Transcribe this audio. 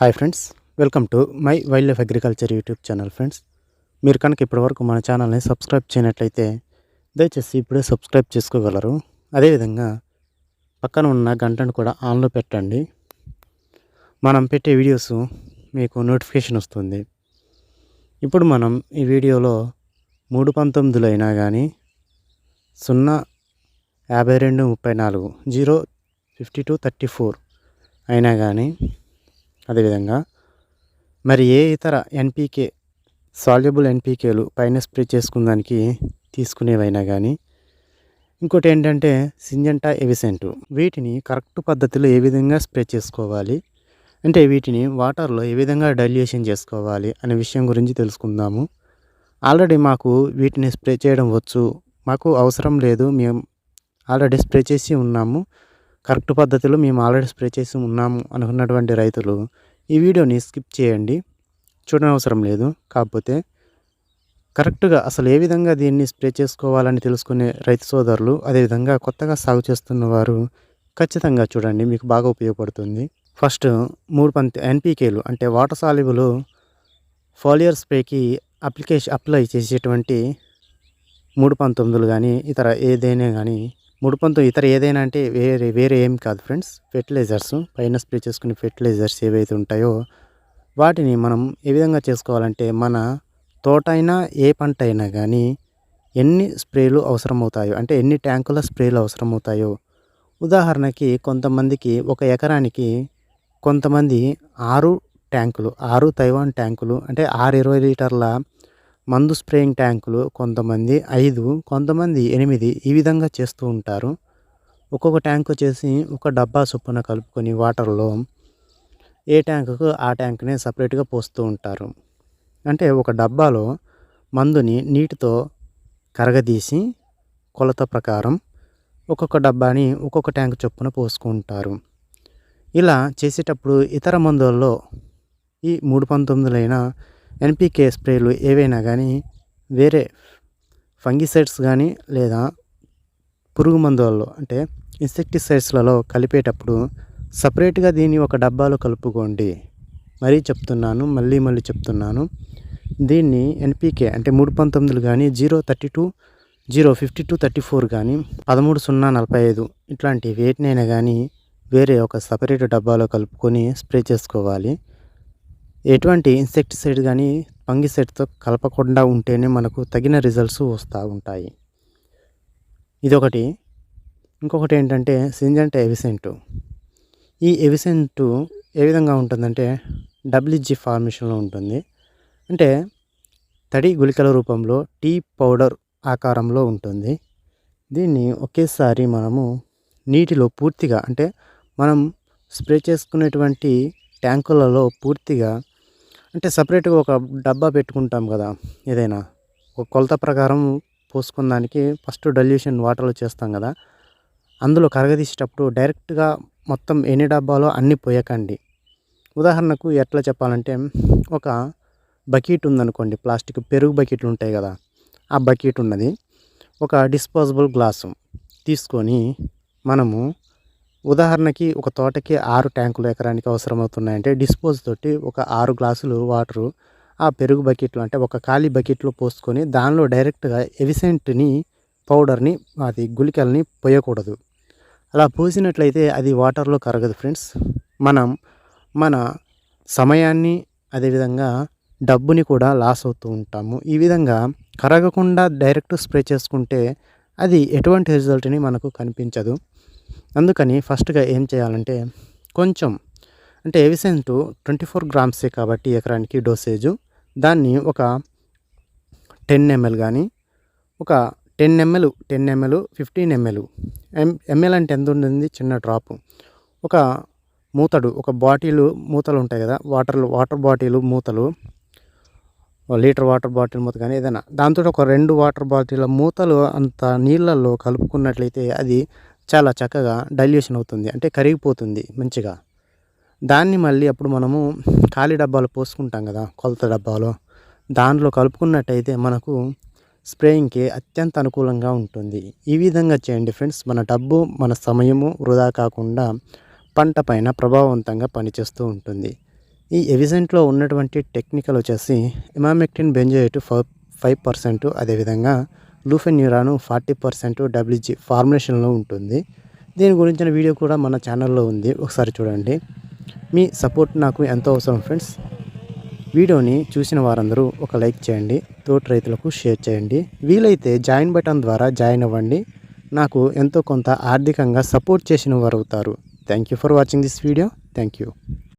Hi friends welcome to my wild life agriculture YouTube channel friends. మీరు కనుక ఇప్పటివరకు మన ఛానల్ని సబ్స్క్రైబ్ చేయనట్లయితే దయచేసి ఇప్పుడే సబ్స్క్రైబ్ చేసుకోగలరు. అదేవిధంగా పక్కన ఉన్న గంటను కూడా ఆన్లో పెట్టండి. మనం పెట్టే వీడియోస్ మీకు నోటిఫికేషన్ వస్తుంది. ఇప్పుడు మనం ఈ వీడియోలో మూడు పంతొమ్మిదిలో అయినా కానీ సున్నా యాభై రెండు ముప్పై నాలుగు zero fifty two thirty four అయినా కానీ అదేవిధంగా మరి ఏ ఇతర ఎన్పీకే సాల్యుబుల్ ఎన్పీకేలు పైన స్ప్రే చేసుకున్నదానికి తీసుకునేవైనా కానీ ఇంకోటి ఏంటంటే సింజంటా ఎవిసెంటు. వీటిని కరెక్ట్ పద్ధతిలో ఏ విధంగా స్ప్రే చేసుకోవాలి అంటే వీటిని వాటర్లో ఏ విధంగా డైల్యూషన్ చేసుకోవాలి అనే విషయం గురించి తెలుసుకుందాము. ఆల్రెడీ మాకు వీటిని స్ప్రే చేయడం వచ్చు మాకు అవసరం లేదు మేము ఆల్రెడీ స్ప్రే చేసి ఉన్నాము. కరెక్ట్ పద్ధతిలో మేము ఆల్రెడీ స్ప్రే చేసి ఉన్నాము అనుకున్నటువంటి రైతులు ఈ వీడియోని స్కిప్ చేయండి. చూడనవసరం లేదు. కాకపోతే కరెక్ట్గా అసలు ఏ విధంగా దీన్ని స్ప్రే చేసుకోవాలని తెలుసుకునే రైతు సోదరులు అదేవిధంగా కొత్తగా సాగు చేస్తున్న వారు ఖచ్చితంగా చూడండి మీకు బాగా ఉపయోగపడుతుంది. ఫస్ట్ మూడు పంత ఎన్పికేలు అంటే వాటర్ సాల్యుబుల్ ఫాలియర్ స్ప్రేకి అప్లికేషన్ అప్లై చేసేటువంటి మూడు పంతొమ్మిదిలు కానీ ఇతర ఏదైనా కానీ మూడు ఇతర ఏదైనా అంటే వేరే వేరే ఏం కాదు ఫ్రెండ్స్. ఫెర్టిలైజర్స్ పైన స్ప్రే చేసుకునే ఫెర్టిలైజర్స్ ఏవైతే ఉంటాయో వాటిని మనం ఏ విధంగా చేసుకోవాలంటే మన తోట అయినా ఏ పంట అయినా కానీ ఎన్ని స్ప్రేలు అవసరమవుతాయో అంటే ఎన్ని ట్యాంకుల స్ప్రేలు అవసరమవుతాయో. ఉదాహరణకి కొంతమందికి ఒక ఎకరానికి కొంతమంది ఆరు ట్యాంకులు ఆరు తైవాన్ ట్యాంకులు అంటే ఆరు ఇరవై లీటర్ల మందు స్ప్రేయింగ్ ట్యాంకులు కొంతమంది ఐదు కొంతమంది ఎనిమిది ఈ విధంగా చేస్తూ ఉంటారు. ఒక్కొక్క ట్యాంక్ వచ్చేసి ఒక డబ్బా చొప్పున కలుపుకొని వాటర్లో ఏ ట్యాంకుకు ఆ ట్యాంక్నే సపరేట్గా పోస్తూ ఉంటారు. అంటే ఒక డబ్బాలో మందుని నీటితో కరగదీసి కొలత ప్రకారం ఒక్కొక్క డబ్బాని ఒక్కొక్క ట్యాంక్ చొప్పున పోసుకుంటారు ఇలా చేసేటప్పుడు ఇతర మందుల్లో ఈ మూడు పంతొమ్మిదిలైన ఎన్పికే స్ప్రేలు ఏవైనా కానీ వేరే ఫంగిసైడ్స్ కానీ లేదా పురుగు మందులలో అంటే ఇన్సెక్టిసైడ్స్లలో కలిపేటప్పుడు సపరేట్గా దీన్ని ఒక డబ్బాలో కలుపుకోండి. మరీ చెప్తున్నాను మళ్ళీ మళ్ళీ చెప్తున్నాను. దీన్ని ఎన్పికే అంటే మూడు పంతొమ్మిదిలు కానీ zero thirty two zero fifty two thirty four కానీ పదమూడు సున్నా నలభై ఐదు ఇట్లాంటి వేటినైనా కానీ వేరే ఒక సపరేట్ డబ్బాలో కలుపుకొని స్ప్రే చేసుకోవాలి. ఎటువంటి ఇన్సెక్టిసైడ్ కానీ పంగిసైడ్తో కలపకుండా ఉంటేనే మనకు తగిన రిజల్ట్స్ వస్తూ ఉంటాయి. ఇదొకటి. ఇంకొకటి ఏంటంటే సింజంట ఎవిసెంటు ఈ ఎవిసెంటు ఏ విధంగా ఉంటుందంటే డబ్ల్యూజీ ఫార్మేషన్లో ఉంటుంది. అంటే తడి గుళికల రూపంలో టీ పౌడర్ ఆకారంలో ఉంటుంది. దీన్ని ఒకేసారి మనము నీటిలో పూర్తిగా అంటే మనం స్ప్రే చేసుకునేటువంటి ట్యాంకులలో పూర్తిగా అంటే సపరేట్గా ఒక డబ్బా పెట్టుకుంటాం కదా ఏదైనా. ఒక కొలత ప్రకారం పోసుకున్న దానికి ఫస్ట్ డల్యూషన్ వాటర్లో చేస్తాం కదా. అందులో కరగదీసేటప్పుడు డైరెక్ట్గా మొత్తం ఎన్ని డబ్బాలో అన్ని పోయకండి. ఉదాహరణకు ఎట్లా చెప్పాలంటే ఒక బకెట్ ఉందనుకోండి ప్లాస్టిక్ పెరుగు బకెట్లు ఉంటాయి కదా ఆ బకెట్ ఉన్నది. ఒక డిస్పోజబుల్ గ్లాసు తీసుకొని మనము ఉదాహరణకి ఒక తోటకి ఆరు ట్యాంకులు ఎకరానికి అవసరమవుతున్నాయంటే డిస్పోజ్ తోటి ఒక ఆరు గ్లాసులు వాటరు ఆ పెరుగు బకెట్లు అంటే ఒక ఖాళీ బకెట్లో పోసుకొని దానిలో డైరెక్ట్గా ఎవిసెంట్ని పౌడర్ని అది గుళికల్ని పోయకూడదు. అలా పోసినట్లయితే అది వాటర్లో కరగదు ఫ్రెండ్స్. మనం మన సమయాన్ని అదేవిధంగా డబ్బుని కూడా లాస్ అవుతూ ఉంటాము. ఈ విధంగా కరగకుండా డైరెక్ట్ స్ప్రే చేసుకుంటే అది ఎటువంటి రిజల్ట్ని మనకు కనిపించదు. అందుకని ఫస్ట్గా ఏం చేయాలంటే కొంచెం అంటే ఎవిసెంట్ ట్వంటీ ఫోర్ గ్రామ్సే కాబట్టి ఎకరానికి డోసేజు. దాన్ని ఒక టెన్ ఎంఎల్ కానీ ఒక ten ML ten ML fifteen ML M ML అంటే ఎంత ఉంటుంది చిన్న డ్రాప్. ఒక మూతడు ఒక బాటిల్ మూతలు ఉంటాయి కదా వాటర్ వాటర్ బాటిల్ మూతలు లీటర్ వాటర్ బాటిల్ మూత కానీ ఏదైనా. దాంతో ఒక రెండు వాటర్ బాటిల్ మూతలు అంత నీళ్ళల్లో కలుపుకున్నట్లయితే అది చాలా చక్కగా డైల్యూషన్ అవుతుంది. అంటే కరిగిపోతుంది మంచిగా. దాన్ని మళ్ళీ అప్పుడు మనము ఖాళీ డబ్బాలు పోసుకుంటాం కదా కొలత డబ్బాలో. దాంట్లో కలుపుకున్నట్టయితే మనకు స్ప్రేయింగ్కి అత్యంత అనుకూలంగా ఉంటుంది. ఈ విధంగా చేయండి ఫ్రెండ్స్. మన డబ్బు మన సమయము వృధా కాకుండా పంట పైన ప్రభావవంతంగా పనిచేస్తూ ఉంటుంది. ఈ ఎవిజెంట్లో ఉన్నటువంటి టెక్నికల్ వచ్చేసి emamectin benzoate five five percent అదేవిధంగా లూఫెన్యూరాను ఫార్టీ పర్సెంట్ డబ్ల్యూజీ ఫార్ములేషన్లో ఉంటుంది. దీని గురించిన వీడియో కూడా మన ఛానల్లో ఉంది. ఒకసారి చూడండి. మీ సపోర్ట్ నాకు ఎంతో అవసరం ఫ్రెండ్స్. వీడియోని చూసిన వారందరూ ఒక లైక్ చేయండి. తోటి రైతులకు షేర్ చేయండి. వీలైతే జాయిన్ బటన్ ద్వారా జాయిన్ అవ్వండి. నాకు ఎంతో కొంత ఆర్థికంగా సపోర్ట్ చేసిన వారు అవుతారు. Thank you for watching this video. Thank you.